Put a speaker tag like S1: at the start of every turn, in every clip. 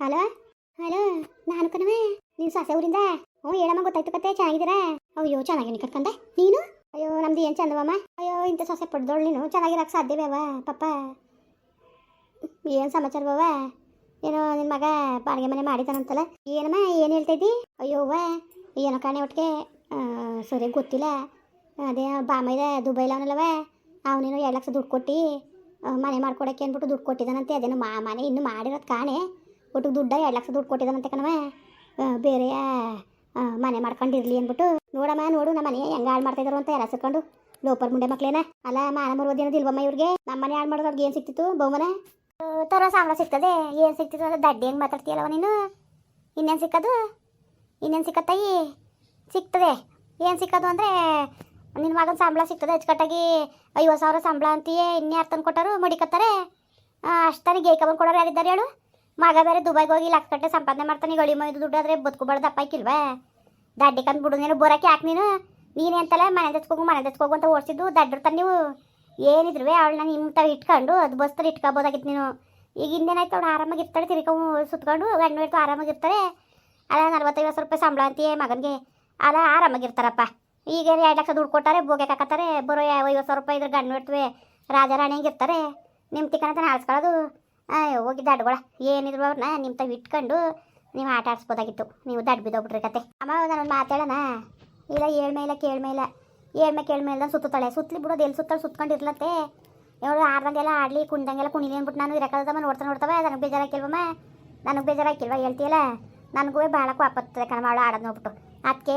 S1: Hello? Hello, ನಾನು ಕಣವೆ ನೀನು ಸೊಸೆ ಊರಿಂದ? ಹ್ಞೂ ಹೇಳಮ್ಮ ಗೊತ್ತಾಯ್ತು ಕತೆ? ಚೆನ್ನಾಗಿದ್ದೀರಾ? ಅಯ್ಯೋ, ಚೆನ್ನಾಗಿ ಕರ್ಕಂಡೆ. ನೀನು? ಅಯ್ಯೋ, ನಮ್ದು ಏನು ಚಂದವಮ್ಮ? ಅಯ್ಯೋ, ಇಂಥ ಸಾಸೆ ಪಡ್ದೋಳು ನೀನು. ಚೆನ್ನಾಗಿರಕ್ಕೆ ಸಾಧ್ಯವೇವ ಪಪ್ಪ ಏನು ಸಮಾಚಾರವವ ಏನೋ ನಿನ್ನ ಮಗ ಬಾಡಿಗೆ ಮನೆ ಮಾಡಿದಾನಂತಲ್ಲ. ಏನಮ್ಮ, ಏನು ಹೇಳ್ತೈತಿ ಅಯ್ಯೋ, ಅವ್ವ, ಏನೋ ಕಾಣೆ ಒಟ್ಟಿಗೆ ಸರಿ ಗೊತ್ತಿಲ್ಲ. ಅದೇ ಬಾಮೈದ ದುಬೈಲ ಅವನಲ್ಲವ, ಅವನೇನೋ ಎರಡು ಲಕ್ಷ ದುಡ್ಡು ಕೊಟ್ಟು ಮನೆ ಮಾಡ್ಕೊಡಕ್ಕೆ ಅಂದ್ಬಿಟ್ಟು ದುಡ್ಡು ಕೊಟ್ಟಿದ್ದಾನಂತೆ ಅದೇನೋ ಮಾ, ಮನೆ ಇನ್ನೂ ಮಾಡಿರೋದು ಕಾಣೆ. ಒಟ್ಟು ದುಡ್ಡ ಎರಡು ಲಕ್ಷ ದುಡ್ಡು ಕೊಟ್ಟಿದ್ದಾನಂತೆ ಕಣವ ಬೇರೆ ಮನೆ ಮಾಡ್ಕೊಂಡಿರ್ಲಿ ಅಂದ್ಬಿಟ್ಟು. ನೋಡಮ್ಮ, ನೋಡು, ನಮ್ಮ ಮನೆ ಹೆಂಗೆ ಹಾಳು ಮಾಡ್ತಾ ಅಂತ ಎಲ್ಲ ಸಿಕ್ಕೊಂಡು ಲೋಪರ್ ಮುಂಡೆ ಮಕ್ಳೇನ. ಅಲ್ಲ, ಮಾನ ಮರುವುದೇನದು ಇಲ್ವಮ್ಮ ಇವ್ರಿಗೆ? ನಮ್ಮ ಮನೆ ಹಾಳು ಮಾಡೋದು ಏನು ಸಿಕ್ತಿತ್ತು ಬಹುಮನ ತರೋ ಸಾಂಬಳ ಸಿಗ್ತದೆ. ಏನು ಸಿಕ್ತಿತ್ತು ಅಂದ್ರೆ ದಡ್ಡಿ ಹೆಂಗೆ ಮಾತಾಡ್ತೀಯಲ್ಲವ ನೀನು? ಇನ್ನೇನು ಸಿಕ್ಕದು? ಇನ್ನೇನು ಸಿಕ್ಕತ್ತಾಯಿ ಸಿಗ್ತದೆ. ಏನು ಸಿಕ್ಕದು ಅಂದರೆ ನಿನ್ನ ಮಗನ ಸಂಬಳ ಸಿಗ್ತದೆ. ಅಚ್ಚುಕಟ್ಟಾಗಿ ಐವತ್ತು ಸಾವಿರ ಸಂಬಳ ಅಂತೀಯೇ. ಇನ್ಯಾರು ತಂದು ಕೊಟ್ಟರು ಮುಡಿಕತ್ತಾರೆ ಅಷ್ಟಾರಿ ಗೇಕಬಂದು ಕೊಡೋರು ಯಾರಿದ್ದಾರೆ ಹೇಳು. ಮಗ ಬೇರೆ ದುಬೈಗೆ ಹೋಗಿ ಲಕ್ಷ ಕಟ್ಟೆ ಸಂಪಾದನೆ ಮಾಡ್ತಾನೆ. ಗಡಿ ಮೈದು ದುಡ್ಡು ಆದರೆ ಬದುಕುಬಾರ್ದು ದಪ್ಪಾಯ್ಕಿಲ್ವಾ ದಡ್ಡಿ ಕಂದು ಬಿಡು ನೀನು ಬೋರಕ್ಕೆ ಯಾಕೆ ನೀನು. ನೀನು ಅಂತಲ್ಲ ಮನೆ ತೆಚ್ಕೋಗು ಮನೆ ತೆಚ್ಕೋಗು ಅಂತ ಓಡಿಸಿದ್ದು. ದಡ್ಡಿರ್ತಾನೆ ನೀವು ಏನಿದ್ರುವೆ, ಅವಳನ್ನ ನಿಮ್ಮ ತಾವು ಇಟ್ಕೊಂಡು, ಅದು ಬಸ್ತರ ಇಟ್ಕೋಬೋದಾಗಿತ್ತು ನೀನು. ಈಗ ಹಿಂದೇನಾಯ್ತು, ಅವಳು ಆರಾಮಾಗಿರ್ತಾಳೆ ತಿರ್ಕೊ ಸುತ್ಕೊಂಡು, ಗಂಡು ಇಟ್ಟು ಆರಾಮಾಗಿರ್ತಾರೆ ಅಲ್ಲ ನಲ್ವತ್ತೈವತ್ತು ರೂಪಾಯಿ ಸಂಬಳ ಅಂತೀಯ ಮಗನಿಗೆ. ಅಲ್ಲ ಆರಾಮಾಗಿರ್ತಾರಪ್ಪ ಈಗ ಎರಡು ಲಕ್ಷ ದುಡ್ಡು ಕೊಟ್ಟಾರೆ ಬೋಗೆ ಹಾಕತ್ತಾರೆ ಬರೋ ಐವತ್ತು ಸಾವಿರ ರೂಪಾಯಿ ಇದ್ರೆ ಗಂಡು ಇಡ್ತವೆ ರಾಜಾರಾಣಿ ಹೆಂಗಿರ್ತಾರೆ ನಿಮ್ಮ ತಿಕ್ಕನಂತ ಆಡ್ಸ್ಕೊಳ್ಳೋದು ಅಯ್ಯೋ ಹೋಗಿ ದಡ್ಗಳ ಏನಿದ್ರು ಅವ್ರನ್ನ ನಿಮ್ಮ ತಾವು ಇಟ್ಕೊಂಡು ನೀವು ಆಟ ಆಡ್ಸ್ಬೋದಾಗಿತ್ತು. ನೀವು ದಡ್ ಬಿದ್ದೋಗ್ಬಿಟ್ರಿ ಕತೆ. ಅಮ್ಮ ನಾನು ಮಾತಾಡೋಣ ಇಲ್ಲ ಏಳ್ಮೆ ಇಲ್ಲ ಕೇಳ್ಮೆ ಇಲ್ಲ ಏಳ್ಮೆ ಕೇಳ್ಮೆ ಇಲ್ಲ ಸುತ್ತಾಳೆ ಸುತ್ತಲಿ ಬಿಡೋದು ಎಲ್ಲಿ ಸುತ್ತಾಳೆ ಸುತ್ಕೊಂಡಿರ್ಲತ್ತೆ? ಇವಳು ಆಡ್ದಂಗೆಲ್ಲ ಆಡಲಿ, ಕುಣ್ದಂಗೆಲ್ಲ ಕುಣಿಲಿ ಅಂದ್ಬಿಟ್ಟು ನಾನು ಇರಕ್ಕದಮ್ಮ ನೋಡ್ತಾ ನೋಡ್ತಾವೆ. ನನಗೆ ಬೇಜಾರಾಕಿಲ್ವಮ್ಮ ನನಗೆ ಬೇಜಾರಾಕಿಲ್ವ ಹೇಳ್ತೀಯಲ್ಲ? ನನಗೂ ಭಾಳ ಕೋಪತ್ತದೆ ಕಣಮ್ಮ ಅವಳು ಆಡೋದು ನೋಡ್ಬಿಟ್ಟು. ಅದಕ್ಕೆ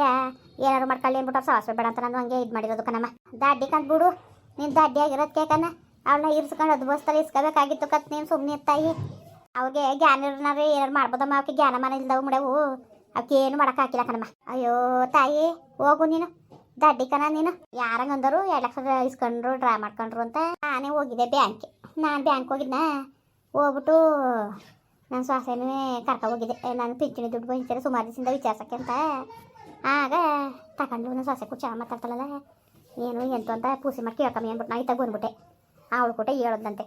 S1: ಏನಾರು ಮಾಡ್ಕೊಳ್ಳಿ ಅಂದ್ಬಿಟ್ಟು ಸವಾಸ ಬೇಡ ಅಂತ ನಾನು ಹಂಗೆ ಇದು ಮಾಡಿರೋದು ಕಣಮ್ಮ. ದಾಡ್ಡಿ ಕಂದ್ಬಿಡು ನೀನು ದಾಡ್ಡಿ ಆಗಿರೋದು ಕಣ. ಅವಳನ್ನ ಇರ್ಸ್ಕೊಂಡು ಅದು ಬಸ್ತಾರೆ ಇಸ್ಕೋಬೇಕಾಗಿತ್ತು ಕತ್ ನೀನು ಸುಮ್ಮನೆ ತಾಯಿ ಅವ್ರಿಗೆ ಜ್ಞಾನ ಇರ್ನಾರ ಏನಾರು ಮಾಡ್ಬೋದಮ್ಮ ಅವಕ್ಕೆ ಜ್ಞಾನ ಮನೆ ಇಲ್ದವು ಮುಡವು. ಅವಕ್ಕೆ ಏನು ಮಾಡಕ್ಕೆ ಹಾಕಿಲ್ಲ ಕಣಮ್ಮ. ಅಯ್ಯೋ ತಾಯಿ, ಹೋಗು ನೀನು. ದಡ್ಡಿ ಕಣ ನೀನು. ಯಾರಂಗ ಅಂದರು, ಎರಡು ಲಕ್ಷ ಇಸ್ಕೊಂಡ್ರು, ಡ್ರಾ ಮಾಡ್ಕೊಂಡ್ರು ಅಂತ. ನಾನೇ ಹೋಗಿದ್ದೆ ಬ್ಯಾಂಕ್ಗೆ. ನಾನು ಬ್ಯಾಂಕ್ ಹೋಗಿದ್ನ. ಹೋಗ್ಬಿಟ್ಟು ನನ್ನ ಶ್ವಾಸನೇ ಕರ್ಕೊ ಹೋಗಿದ್ದೆ. ನಾನು ಪಿಂಚಣಿ ದುಡ್ಡು ಬಂದಿದ್ದಾರೆ ಸುಮಾರು ದಿವಸದಿಂದ ವಿಚಾರಿಸಕ್ಕೆ ಅಂತ. ಆಗ ತಗೊಂಡು ನನ್ನ ಕೂಡ ಚೆನ್ನಾಗಿ ಮಾತಾಡ್ತಾಳಲ್ಲ. ಏನು ಎಂತ ಅಂತ ಪೂಸಿ ಮಾಡಿ ಕೇಳ್ಕಮ್ಮಿ ಅಂದ್ಬಿಟ್ಟು ನಾನು ಇತ್ತಾಗ ಬಂದ್ಬಿಟ್ಟೆ. ಅವಳು ಕೂಟ ಹೇಳೋದಂತೆ.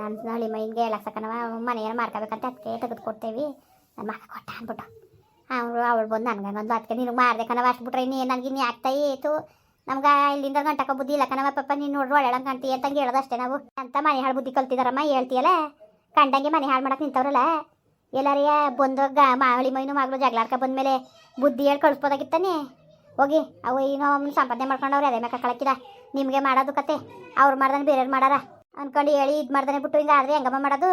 S1: ನಾನು ನಳಿ ಮೈನ್ಗೆ ಲಕ್ಷ ಕಣವ ಮನೆಯನ್ನು ಮಾರ್ಕೋಬೇಕಂತ ಅದಕ್ಕೆ ತೆಗೆದು ಕೊಡ್ತೇವೆ ನನ್ನ ಮಗ ಕೊಟ್ಟ ಅಂದ್ಬಿಟ್ಟು. ಅವಳು ಅವಳು ಬಂದು ನನಗೆ ಒಂದು ಅದಕ್ಕೆ ನಿನಗೆ ಮಾರ್ದೆ ಕಣವ ಅಷ್ಟು ಬಿಟ್ರೆ ನೀನು ನನಗೆ ನೀ ಆಗ್ತಾ ಇತ್ತು? ನಮ್ಗೆ ಇಲ್ಲಿಂದ ಗಂಟಕ ಬುದ್ಧಿ ಇಲ್ಲ ಕಣವ ಪಪ್ಪ ನೀನು ನೋಡ್ರಿ ಒಳ್ಳೆ ಕಾಣ್ತೀಯ ಅಂತ ಹೇಳೋದು ಅಷ್ಟೇ ನಾವು. ಅಂತ ಮನೆ ಹಾಳು ಬುದ್ಧಿ ಕಲ್ತಿದಾರಮ್ಮ, ಹೇಳ್ತೀಯಲ್ಲ? ಕಂಡಂಗೆ ಮನೆ ಹಾಳು ಮಾಡಕ್ಕೆ ನಿಂತವ್ರಲ್ಲ? ಎಲ್ಲಾರಿಯ ಬಂದು ಗ, ಮಾವಳಿ ಮೈನು, ಮಗಳು ಜಗಳಾಡ್ಕ ಬಂದ್ಮೇಲೆ ಬುದ್ಧಿ ಹೇಳಿ ಕಳಿಸ್ಬೋದಾಗಿತ್ತಾನೆ? ಹೋಗಿ, ಅವು ಏನೋ ಸಂಪಾದನೆ ಮಾಡ್ಕೊಂಡವ್ರೆ, ಅದೇ ಮೇಲೆ ಕಳಕಿದ. ನಿಮಗೆ ಮಾಡೋದು ಕತೆ. ಅವ್ರು ಮಾಡ್ದಾನೆ ಬೇರೆಯವ್ರು ಮಾಡಾರ. ಅನ್ಕೊಂಡು ಹೇಳಿ ಇದು ಮಾಡ್ದಾನೆ ಬಿಟ್ಟು ಹಿಂಗೆ ಆದ್ರೆ ಹೆಂಗಮ್ಮ ಮಾಡೋದು?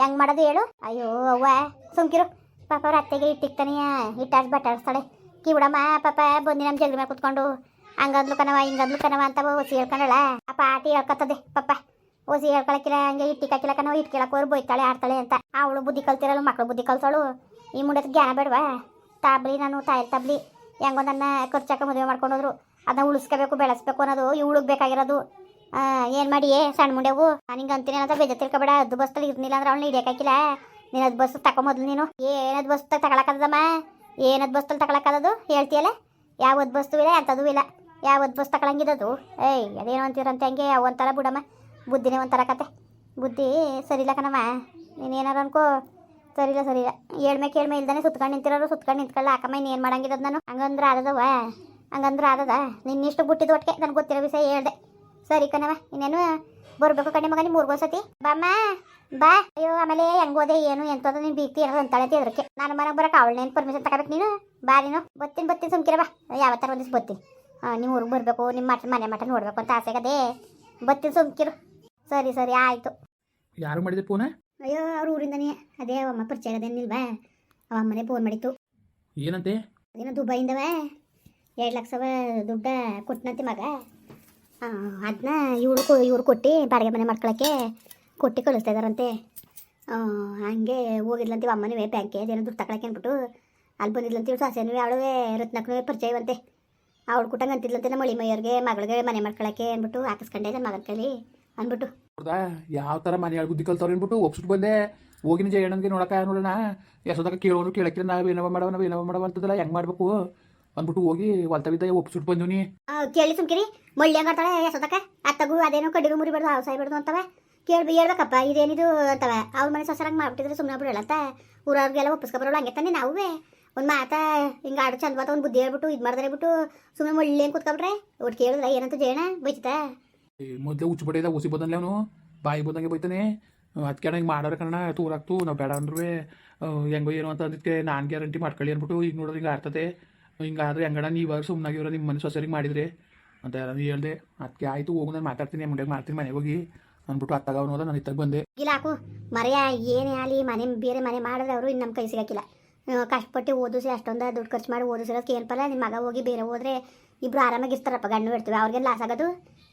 S1: ಹೆಂಗ್ ಮಾಡೋದು ಹೇಳು. ಅಯ್ಯೋ ಅವ್ವ, ಸುಮ್ಕಿರು. ಪಾಪ ಅವ್ರ ಅತ್ತೆಗೆ ಇಟ್ಟಿಕ್ತಾನೆಯ ಇಟ್ಟಾಡ್ಸಿ ಕಿ ಬಿಡಮ್ಮ, ಪಾಪ ಬಂದಿ ನಮ್ಮ ಜಗಲಿ ಮೇಲೆ ಕುತ್ಕೊಂಡು. ಹಂಗಂದ್ಲು ಕಣವ ಹಿಂಗಂದ್ಲು ಕನವ ಅಂತ ಓಸಿ ಹೇಳ್ಕೊಂಡಳ. ಆ ಆಟಿ ಹೇಳ್ಕೊತದೆ, ಪಾಪ. ಓಸಿ ಹೇಳ್ಕೊಳಕಿಲ್ಲ, ಹಂಗೆ ಇಟ್ಟಿಕ್ಕಾಕಿಲ್ಲ ಕಣವ ಇಟ್ಕೊಳಕ್ಕೆ ಅವ್ರು ಬೈತಾಳೆ, ಆಡ್ತಾಳೆ ಅಂತ. ಅವಳು ಬುದ್ಧಿ ಕಲ್ತಿರಲ್ಲ, ಮಕ್ಳು ಬುದ್ಧಿ ಕಲ್ಸೋಳು. ಈ ಮುಂಡೆ ಜ್ಞಾನ ಬೇಡವಾ? ತಾಬ್ಲಿ ನಾನು ತಾಯಿ ತಬ್ಲಿ. ಹೆಂಗೋ ನನ್ನ ಖರ್ಚಾಕ ಮದುವೆ ಮಾಡ್ಕೊಂಡೋದ್ರು. ಅದನ್ನ ಉಳಿಸ್ಕೋಬೇಕು, ಬೆಳೆಸ್ಬೇಕು ಅನ್ನೋದು ಇವಳಿಗೆ ಬೇಕಾಗಿರೋದು. ಏನು ಮಾಡಿ ಸಣ್ಣ ಮುಂಡೆವು, ನಿಂಗೆ ಅಂತೀನಿ ಅಂತ ಬೇಜ ತಿಳ್ಕೊಬೇಡ. ಅದು ಬಸ್ತಲ್ಲಿ ಇರ್ನಿಲ್ಲ ಅಂದ್ರೆ ಅವ್ಳು ಹಿಡಿಯೋಕ್ಕಾಗಿಲ್ಲ ನೀನು ಅದು ಬಸ್ ತಗೊ ಮೊದಲು ನೀನು. ಏನದು ಬಸ್ ತಗೊಳಕ್ಕದಮ್ಮ? ಏನದು ಬಸ್ತಲ್ಲಿ ತಗೊಳಕ್ಕದದು? ಹೇಳ್ತೀಯಲ್ಲ? ಯಾವತ್ತು ಬಸ್ತು ಇಲ್ಲ ಎಂಥದ್ದು ಇಲ್ಲ. ಯಾವತ್ತು ಬಸ್ ತಗೊಳಂಗಿದ್ದದು? ಏಯ್, ಅದೇನೋ ಅಂತೀರಂತೆ ಹಂಗೆ ಒಂಥರ ಬಿಡಮ್ಮ. ಬುದ್ಧಿನೇ ಒಂಥರ ಕತೆ. ಬುದ್ಧಿ ಸರಿ ಇಲ್ಲ ಕಣಮ್ಮ ನೀನೇನಾರು ಅನ್ಕೋ. ಸರಿ ಇಲ್ಲ ಸರಿ ಇಲ್ಲ ಏಳ್ಮೆ ಕೇಳ್ಮೆ ಇಲ್ದಾನೆ ಸುತ್ಕೊಂಡು ನಿಂತಿರೋರು, ಸುತ್ಕೊಂಡು ನಿಂತ್ಕೊಳ್ಳ ಅಕ್ಕಮ್ಮ ಏನು ಮಾಡಂಗಿರೋದು ನಾನು? ಹಂಗಂದ್ರೆ ಆದದವ ಹಂಗಂದ್ರೆ ಆದದ? ನಿನ್ನಿಷ್ಟು ಬಿಟ್ಟಿದ್ದು ಒಟ್ಟಿಗೆ? ನನಗೆ ಗೊತ್ತಿರೋ ವಿಷಯ ಹೇಳ್ದೆ. ಸರಿ ಕಣವ ಇನ್ನೇನು ಬರ್ಬೇಕು ಮಗ ಮಗನಿ ಮೂರ್ಗೋ ಸತಿ ಬಾಮ್ಮ ಬಾ. ಅಯ್ಯೋ ಆಮೇಲೆ ಹೆಂಗೋದೆ ಏನು ಎಂತದ ನೀನು ಬೀತಿ ಇರೋದು ಅಂತಾಳೆ ಅದಕ್ಕೆ ನಾನು ಮನೆಗೆ ಬರಕ್ಕೆ ಅವಳನ್ನೇನು ಪರ್ಮಿಷನ್ ತಗೋಬೇಕು ನೀನು? ಬಾ ನೀನು. ಬತ್ತೀನಿ ಬತ್ತೀನಿ ಸುಮ್ಕಿರ ಬಾ ಯಾವತ್ತರ ಒಂದಿಸ್ ಬತ್ತೀನಿ. ಹಾಂ ನೀವು ಊರಿಗೆ ಬರಬೇಕು ನಿಮ್ಮ ಮಠ ಮನೆ ಮಠ ನೋಡ್ಬೇಕು ಅಂತ ಆಸೆಗದೆ ಬತ್ತೀನಿ ಸುಮ್ಕಿರು. ಸರಿ ಸರಿ ಆಯಿತು.
S2: ಯಾರು ಮಾಡಿದೆ ಫೋನ
S1: ಅಯ್ಯೋ ಅವ್ರ ಊರಿಂದನೇ. ಅದೇ ಅವಮ್ಮ ಪರಿಚಯ ಆಗದೇನಿಲ್ವಾ? ಅವ ಅಮ್ಮನೇ ಫೋನ್ ಮಾಡಿತ್ತು.
S2: ಏನಂತೆ?
S1: ಏನೋ ದುಬೈಯಿಂದವ. ಎರಡು ಲಕ್ಷವ ದುಡ್ಡ ಕೊಟ್ಟನಂತೆ ಮಗ. ಅದನ್ನ ಇವಳು ಕೊ ಇವ್ರು ಕೊಟ್ಟು ಬಾಡಿಗೆ ಮನೆ ಮಾಡ್ಕೊಳಕ್ಕೆ ಕೊಟ್ಟು ಕಳಿಸ್ತಾ ಇದಾರಂತೆ. ಆ, ಹಂಗೆ ಹೋಗಿದ್ಲಂತೆ ಅಮ್ಮನೂ ಬ್ಯಾಂಕ್ಗೆ ಅದೇನೋ ದುಡ್ಡು ತಗೊಳಕ್ಕೆ ಅಂದ್ಬಿಟ್ಟು ಅಲ್ಲಿ ಬಂದಿದ್ಲಂತೆ ಸಾಸೆನೂ ಅವಳವೇ ರತ್ನಕ್ಕೂ ಪರಿಚಯವಂತೆ. ಅವಳು ಕುಟಂಗ ಅಂತಿದ್ಲಂತೆ ನಮ್ಮ ಮಳಿ ಮೈಯವ್ರಿಗೆ ಮಗಳಿಗೆ ಮನೆ ಮಾಡ್ಕೊಳಕ್ಕೆ ಅಂದ್ಬಿಟ್ಟು ಹಾಕಿಸ್ಕೊಂಡೆ ನನ್ನ ಮಗನ ಕೈಲಿ ಅಂದ್ಬಿಟ್ಟು.
S2: ಹೌದಾ ಯಾವ ಥರ ಮನೆ ಬುದ್ಧಿ ಕಲ್ತವ್ರು ಅಂದ್ಬಿಟ್ಟು ಒಪ್ಸಿಟ್ಟು ಬಂದೆ. ಹೋಗಿನ ಜಯಣ್ಣನಿಗೆ ನೋಡಕ್ಕೆ ನೋಡೋಣ ಎಷ್ಟೊತ್ತಾಗ ಕೇಳೋನು ಕೇಳಕ್ಕಿಲ್ಲ ನಾವು ಏನವ ಮಾಡವ ನಾವು ಏನವ ಮಾಡವ ಅಂತದಲ್ಲ ಹೆಂಗೆ ಮಾಡಬೇಕು? ಅಂದ್ಬಿಟ್ಟು ಹೋಗಿ ಒಲ್ತವಿದ್ದ ಒಪ್ಪಿಸ್ಬಿಟ್ಟು
S1: ಬಂದಿವ್ನಿ ಕೇಳಿ ಸುಮ್ಕಿರಿ. ಮಳ್ಳಿ ಹಂಗಾಡ್ತಾಳೆ ಸೊತಕ್ಕೆ ಅತ್ತಗು ಅದೇನೋ ಕಡಿಗು ಮುರಿಬಾರ್ದು ಹಾವು ಸಾಯ್ಬಾರ್ದು ಅಂತವೆ. ಕೇಳಿ ಹೇಳ್ಬೇಕಪ್ಪ ಇದೇನಿದು ಅಂತವ. ಅವ್ರ ಮನೆ ಸೊಸರಂಗೆ ಮಾಡ್ಬಿಟ್ಟಿದ್ರೆ ಸುಮ್ಮನೆ ಬಿಡಲ್ಲ ಅಂತ ಊರವ್ರಿಗೆಲ್ಲ ಒಪ್ಪಿಸ್ಕೊಬರೋಳು ಹಂಗೆ ತಾನೆ ನಾವೇ ಒಂದು ಮಾತಾ ಹಿಂಗೆ ಆಡು ಚಂದ ಮಾತ ಒಂದು ಬುದ್ಧಿ ಹೇಳ್ಬಿಟ್ಟು ಇದು ಮಾಡಿದ್ರೆ ಬಿಟ್ಟು ಸುಮ್ಮನೆ ಒಳ್ಳೆ ಕೂತ್ಕೊಬಿಟ್ರೆ ಒಟ್ಟು ಕೇಳಿದ್ರೆ ಏನಂತ ಜೇಣ ಬೈತಾ
S2: ಮೊದಲೇ ಹುಚ್ಚು ಬಡಿದ ಉಸಿ ಬದನ್ಲೆ ಅವನು. ಬಾಯಿ ಬಂದಂಗೆ ಬೈತಾನೆ. ಅದಕ್ಕೆ ಹಿಂಗೆ ಮಾಡೋರ ಕಣ ತೂರಾಕ್ತು ನಾವು ಬೇಡ ಅಂದ್ರೂ ಹೆಂಗೋ ಏನೋ ಅಂತ ಅದಕ್ಕೆ ನಾನು ಗ್ಯಾರಂಟಿ ಮಾಡ್ಕೊಳ್ಳಿ ಅಂದ್ಬಿಟ್ಟು ಈಗ ನೋಡಿದ್ರೆ ಹಿಂಗೆ ಆಡ್ತದೆ ಹಿಂಗಾದ್ರೆ ಹೆಂಗಡ ನೀವು ಸುಮ್ಮನಾಗಿರೋ ನಿಮ್ಮ ಮನೆ ಸೊಸರಿಗೆ ಮಾಡಿದ್ರಿ? ಅಂತ ನಾನು ಹೇಳ್ದೆ ಅದಕ್ಕೆ ಆಯಿತು, ಹೋಗು, ನಾನು ಮಾತಾಡ್ತೀನಿ ಮುಂಡೆಗೆ ಮಾಡ್ತೀನಿ, ಮನೆಗೆ ಹೋಗಿ. ಅಂದ್ಬಿಟ್ಟು ಅತ್ತಾಗ ಅವನು ನಾನು ಇತ್ತಾಗ ಬಂದೆ.
S1: ಇಲ್ಲ ಹಾಕು ಮರೆಯ, ಏನೇ ಆಗಲಿ, ಮನೆ, ಬೇರೆ ಮನೆ ಮಾಡಿದ್ರೆ ಅವರು ಇನ್ನು ನಮ್ಮ ಕೈ ಸಿಗೋಕ್ಕಿಲ್ಲ. ಕಷ್ಟಪಟ್ಟು ಓದಿಸಿ ಅಷ್ಟೊಂದು ದುಡ್ಡು ಖರ್ಚು ಮಾಡಿ ಓದಿಸಿರೋದಕ್ಕೆ ಏನಪ್ಪಲ್ಲ ನಿಮ್ಮ ಮಗ ಹೋಗಿ ಬೇರೆ ಹೋದ್ರೆ ಇಬ್ರು ಆರಾಮಾಗಿ ಇರ್ತಾರಪ್ಪ ಗಂಡು ಇರ್ತೀವಿ ಅವ್ರಿಗೆ ಲಾಸ್ ಆಗೋದು?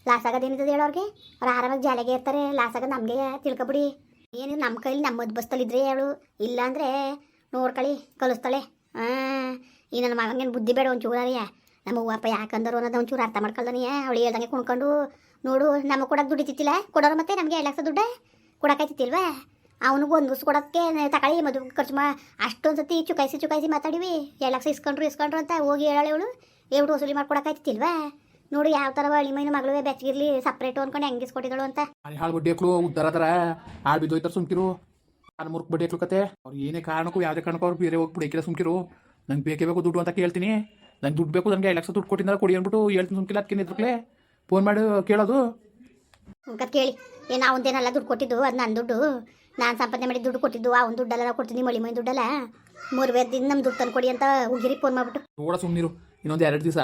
S1: ಲಾಸ್ ಆಗೋದು ಏನಿದೆ ಹೇಳೋ ಅವ್ರಿಗೆ? ಅವ್ರು ಆರಾಮಾಗಿ ಜಾಲಿಗೆ ಇರ್ತಾರೆ, ಲಾಸ್ ಆಗೋದು ನಮಗೆ ತಿಳ್ಕೊಬಿಡಿ. ಏನು ನಮ್ಮ ಕೈಲಿ ನಮ್ಮ ಮದ್ ಬಸ್ತಲ್ಲಿದ್ರೆ ಹೇಳು, ಇಲ್ಲಾಂದರೆ ನೋಡ್ಕೊಳ್ಳಿ ಕಲಿಸ್ತಾಳೆ. ಹಾಂ ಈ ನನ್ನ ಮಗನಿಗೆ ಬುದ್ಧಿ ಬೇಡ, ಒಂಚೂರು ಅರಿಯ ನಮ್ಮ ಯಾಕಂದರು ಅನ್ನೋದು ಒಂಚೂರು ಅರ್ಥ ಮಾಡ್ಕೊಳ್ದಾನಿಯ ಅವಳು ಹೇಳ್ದಂಗೆ ಕುಣ್ಕೊಂಡು, ನೋಡು, ನಮಗೆ ಕೊಡೋಕೆ ದುಡಿತಿತ್ತಿಲ್ಲ ಕೊಡೋರು ಮತ್ತೆ ನಮಗೆ ಎರಡು ಲಕ್ಷ ದುಡ್ಡು ಕೊಡೋಕಾಯ್ತಿಲ್ವಾ ಅವನಿಗೆ ಒಂದು ದಿವ್ಸ ಕೊಡೋಕ್ಕೆ ತಗೊಳ್ಳಿ ಮದುವೆ ಖರ್ಚು ಮಾ ಅಷ್ಟೊಂದು ಸತಿ ಚುಕಾಯಿಸಿ ಚುಕಾಯಿಸಿ ಮಾತಾಡಿವಿ. ಎರಡು ಲಕ್ಷ ಇಸ್ಕೊಂಡ್ರು ಇಸ್ಕೊಂಡ್ರು ಅಂತ ಹೋಗಿ ಹೇಳಾಳೆ ಇವಳು. ಹೇಳ್ಬಿಟ್ಟು ವಸೂಲಿ ಮಾಡ್ಕೊಡಕ್ಕಾಯ್ತಿಲ್ವಾ ನೋಡು, ಯಾವ ಥರ ಹಳ್ಳಿ ಮೈನ ಮಗಳು ಬೆಚ್ಚಗಿರ್ಲಿ ಸಪ್ರೇಟು ಅಂದ್ಕೊಂಡು ಹೆಂಗೆ ಇಸ್ಕೊಟ್ಟಿದ್ದಳು ಅಂತ.
S2: ಹಾಳು ಬಡ್ಡಿಯಕ್ಳು ಉದ್ದಾರ ಥರ ಹಾಳು ಬಿದ್ದೋಯ್ತಾರೆ ಸುಮ್ಕಿರು. ನಾನು ಮುರುಕ್ ಬಡ್ಡಿಯಕ್ಳು ಕತೆ. ಅವ್ರು ಏನೇ ಕಾರಣಕ್ಕೂ, ಯಾವುದೇ ಕಾರಣಕ್ಕೂ ಅವ್ರು ಬೇರೆ ಹೋಗಿ ಬಿಡಿಕಿಲ್ಲ ಸುಮ್ಕಿರು. ನಂಗೆ ಬೇಕೇ ಬೇಕು ದುಡ್ಡು ಅಂತ ಕೇಳ್ತೀನಿ. ನಂಗೆ ದುಡ್ಡು ಬೇಕು ನನಗೆ ಐದು ಲಕ್ಷ ದುಡ್ಡು ಕೊಟ್ಟಿದ್ದಾರೆ ಕೊಡಿ ಅಂದ್ಬಿಟ್ಟು ಹೇಳ್ತೀನಿ ಸುಮ್ಕಿಲ್ಲ ಅದಕ್ಕೆ ಫೋನ್ ಮಾಡಿ ಕೇಳೋದು.
S1: ಕತ್ ಕೇಳಿ. ಏನು ಒಂದೇನಲ್ಲ ದುಡ್ಡು ಕೊಟ್ಟಿದ್ದು ಅದು ನನ್ನ ದುಡ್ಡು. ನಾನು ಸಂಪಾದನೆ ಮಾಡಿ ದುಡ್ಡು ಕೊಟ್ಟಿದ್ದು ಆ ಒಂದು ದುಡ್ಡೆಲ್ಲ ಕೊಡ್ತೀನಿ ಮಳಿ ಮೈ ದುಡ್ಡಲ್ಲ. ಮೂರು ದಿನ ನಮ್ಮ ದುಡ್ಡು ತಂದು ಕೊಡಿ ಅಂತ ಹುಗಿರಿ ಫೋನ್ ಮಾಡಿಬಿಟ್ಟು.
S2: ನೋಡ ಸುಮ್ಮನಿರು ಇನ್ನೊಂದು ಎರಡು ದಿವಸ.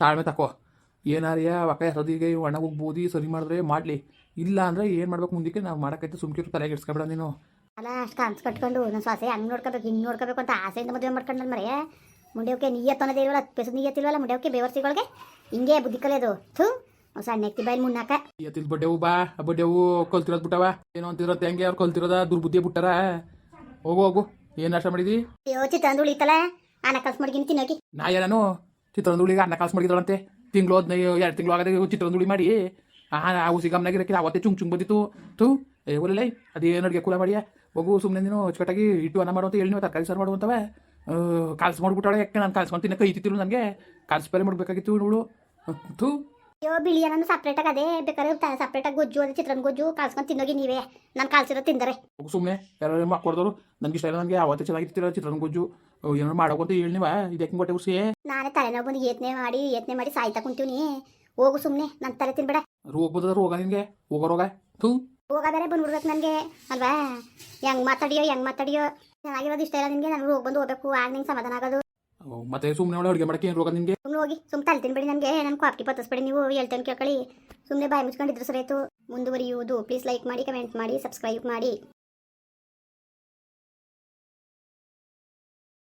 S2: ತಾಳ್ಮೆ ತಕೋ. ಏನಾರಿಯ ಅಕ್ಕ ಸದಿಗೆ ಒಣ ಹೋಗಿ ಬೂದಿ ಸರಿ ಮಾಡಿದ್ರೆ ಮಾಡಲಿ. ಇಲ್ಲ ಅಂದರೆ ಏನು ಮಾಡ್ಬೇಕು ಮುಂದಕ್ಕೆ? ನಾವು ಮಾಡೋಕ್ಕೈತೆ ಸುಮ್ಕಿರು ತಲೆಗೆ ಇಡ್ಸ್ಕೊಬೇಡ ನೀನು.
S1: ಅಲ್ಲ ಅಷ್ಟು ಕನ್ಸು ಕಟ್ಕೊಂಡು ನನ್ನ ಸೊಸೆ ಹಂಗೆ ನೋಡ್ಕೋಬೇಕು ಹಿಂಗೆ ನೋಡ್ಕೋಬೇಕು ಅಂತ ಆಸೆಯಿಂದ ಮದುವೆ ಮಾಡ್ಕೊಂಡಲ್ಲ ಮರೆಯ ಮುಂಡ್ಯವಕ್ಕೆ ನೀಯತ್ ಅನ್ನೋದೇ ಇಲ್ವಲ್ಲ ಎತ್ತಿಲ್ವಲ್ಲ ನೀಯತ್ತಿಲ್ವಲ್ಲ ಮುಂಡ್ಯವಕ್ಕೆ ಬೇವರ್ಸಿಗಳಿಗೆ? ಹಿಂಗೆ ಬುದ್ಧಿ ಕಲಿಯೋದು. ಥೂ ಹೊಸ ಸಣ್ಣ ಎತ್ತಿ ಬಾಯಲ್ಲಿ ಮುನ್ನಾಕ.
S2: ಎತ್ತಿಲ್ ಬಡ್ಡೆವು ಬಾ ಬಡ್ಡೆವು ಕಲ್ತಿರೋದು ಬಿಟ್ಟವ. ಏನೋ ಅಂತಿರೋದು ಹೆಂಗೆ ಅವ್ರು ಕಲ್ತಿರೋದ ದುರ್ಬುದ್ಧಿ ಬಿಟ್ಟಾರ. ಹೋಗು ಹೋಗು ಏನು ನಾಶ ಮಾಡಿದಿ?
S1: ಅಯ್ಯೋ ಚಿತ್ರಂದು ಉಳಿತಲ್ಲ ಅನ್ನ ಕಲ್ಸ್ ಮಡ್ಗಿನಿ ತಿನ್ನೋಕಿ.
S2: ನಾ ಏನೋ ಚಿತ್ರಂದುಳಿಗೆ ಅನ್ನ ಕಾಸು ಮಾಡಿದಳಂತೆ ತಿಂಗಳು ಹದಿನೈದು ಎರಡು ತಿಂಗಳು ಆಗದೆ ಚಿತ್ರಂದುಳಿ ಮಾಡಿ. ಆ ಹುಸಿ ಉಸಿ ಗಮನಾಗಿರಕ್ಕೆ ಅವತ್ತೇ ಚುಂಗ್ ಚುಂಗ್ ಬಂದಿತ್ತು. ಥೂ ಏ ಒಲ್ಲೆ ಅದೇನು ಅಡುಗೆ ಕುಲ ಮಾಡಿಯ? ಹೋಗು ಸುಮ್ಮನೆ ನೀನು ಅಚ್ಚುಕಟ್ಟಾಗಿ ಇಟ್ಟು ಅನ್ನ ಮಾಡುವಂತ ಹೇಳಿ ನೀವು ತರಕಾರಿ ಸಾರು ಮಾಡುವಂತವೆ? ಕಾಲ್ಸ್ ಮಾಡ್ಬಿಟ್ಟಾಳೆ ಯಾಕೆ ನಾನು ಕಾಲ್ಸ್ಕೊಂಡು ತಿನ್ನಕ್ಕೆ ಐತಿತ್ತಿಲ್ಲ ನನಗೆ. ಕಲ್ಸ್ ಬೇರೆ ಮಾಡಬೇಕಾಗಿತ್ತು ನೋಡು ಥೂ.
S1: ಅಯ್ಯೋ ಬಿಳಿ ನನ್ನ ಸಪ್ರೇಟಾಗಿ ಅದೇ ಬೇಕಾದ್ರೆ ಸಪ್ರೇಟಾಗಿ ಗೊಜ್ಜು ಅದೇ ಚಿತ್ರನ ಗೊಜ್ಜು ಕಲ್ಸ್ಕೊಂಡು ತಿನ್ನೋಗಿ ನೀವೇ. ನಾನು ಕಾಲ್ಸಿರೋ ತಿಂದರೆ.
S2: ಸುಮ್ಮನೆ ಯಾರು ಮಾಡ್ಕೊಡ್ದವ್ರು ನನಗೆ ಇಷ್ಟ ಇಲ್ಲ ನನಗೆ ಅವತ್ತೇ ಚೆನ್ನಾಗಿತ್ತಿರೋ ಚಿತ್ರಾನ್ನ ಗೊಜ್ಜು? ಏನಾರು ಮಾಡೋಕಂತ ಹೇಳಿ ನೀವ? ಇದಕ್ಕೆ ಕೊಟ್ಟೆ ಉಸಿ
S1: ನಾನೇ ತಲೆನೋವು ಬಂದು ಯತ್ನೆ ಮಾಡಿ ಯತ್ನೆ ಮಾಡಿ ಸಾಯ್ತಾ ಕುಂತೀವಿ ಹೋಗು ಸುಮ್ಮನೆ ನನ್ನ ತಲೆ ತಿನ್ಬೇಡ.
S2: ರೋಗ ಬಂದದ ರೋಗ ನಿನಗೆ? ಹೋಗೋ ರೋಗ? ಥೂ.
S1: ಹೋಗ ಬಂದು ಬಂದ್ಬಿಡ್ಬೇಕು ನನಗೆ. ಅಲ್ವಾ? ಹೆಂಗ್ ಮಾತಾಡಿಯೋ ಹೆಂಗ್ ಮಾತಾಡಿಯೋ? ಚೆನ್ನಾಗಿರೋದು ಇಷ್ಟ ಇಲ್ಲ ನಿಮಗೆ ನಾನು ಹೋಗಿ ಬಂದು ಹೋಗ್ಬೇಕು ಆಗ ನಿಂಗೆ ಸಮಾಧಾನ ಆಗೋದು.
S2: ಮತ್ತೆ ಸುಮ್ಮನೆ ಅವಳು ಅಡುಗೆ ಮಾಡಕ್ಕೆ ಏನು ರೋಗ ನಿಮಗೆ
S1: ಸುಮ್ಮನೆ ಹೋಗಿ. ಸುಮ್ಮನೆ ತಲೆ ತಿನ್ಬೇಡಿ ನನಗೆ. ನನ್ನ ಕಾಪ್ಟಿ ಪತ್ತಿಸ್ಬೇಡಿ ನೀವು. ಹೇಳ್ತೇನೆ ಕೇಳ್ಕೊಳ್ಳಿ ಸುಮ್ಮನೆ ಬಾಯಿ ಮುಚ್ಕೊಂಡಿದ್ರು ಸರಿ ಆಯ್ತು. ಮುಂದುವರಿಯುವುದು. ಪ್ಲೀಸ್ ಲೈಕ್ ಮಾಡಿ ಕಮೆಂಟ್ ಮಾಡಿ ಸಬ್ಸ್ಕ್ರೈಬ್ ಮಾಡಿ.